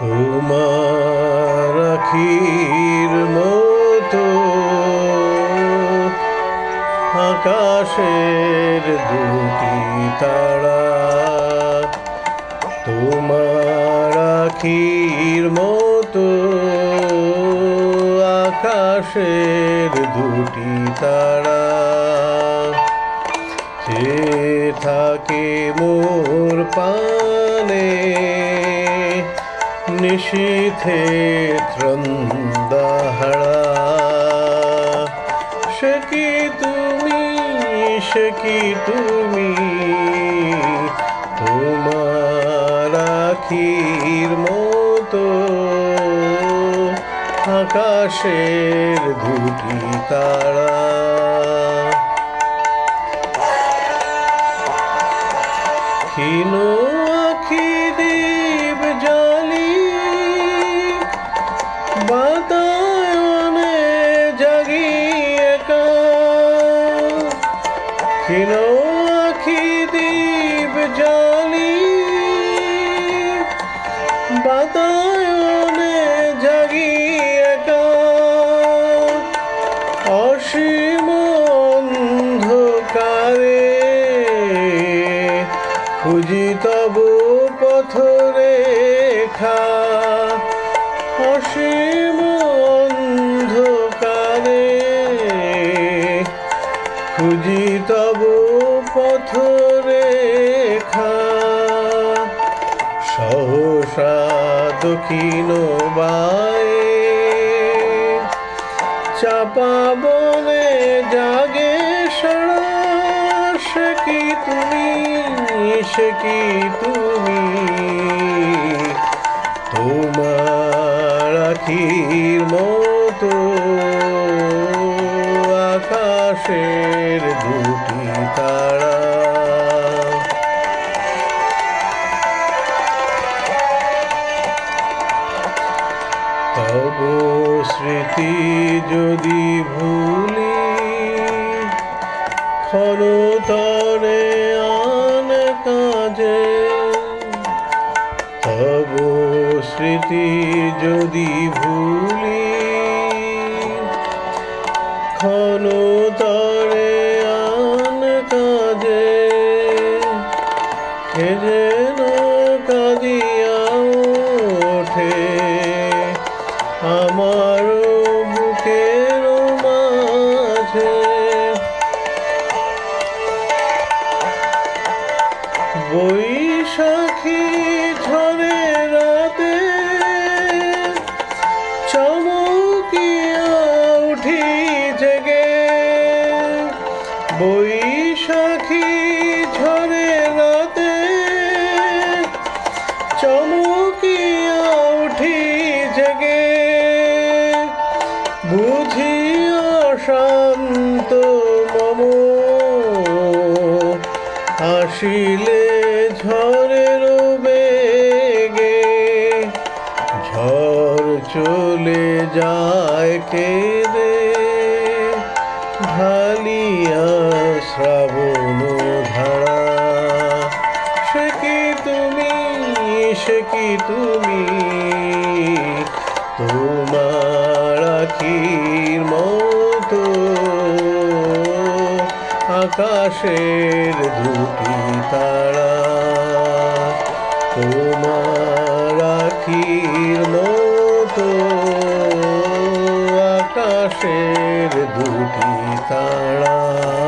তোমার মতো আকাশের দুটি তারা তোমার আখির মতো আকাশের দুটি তারা সে থাকে মোর পানে নিশীথে ত্রন্দাহারা। সে কি তুমি, সে কি তুমি, তোমার আখির মতো? আকাশের দুটি তারা। ক্ষীণ ক্ষীণ আখি দ্বীপ জালি বাতায়নে জাগি একা অসীম অন্ধকারে খুঁজি তব পথ অসীম খুঁজি তব পথ রেখা সহসা দক্ষিণ বায়ে। চাপা বনে জাগে সারা, সে কি তুমি, সে কি তুমি? তোমার আখির মতো আকাশের যদি ভুলি ক্ষণতরে আন কাজে তব স্মৃতি যদি ভুলি ক্ষণতরে বৈশাখী ঝরে রাতে চমকিয়া উঠি জেগে। বুঝি অশান্ত মম, আসিলে ঝড়ের বেগে ঝড় চলে যায় কেঁদে, ঢালিয়া তুমি মতো আকাশের দুটি তারা। তোমার আখির মতো আকাশের দুটি তারা।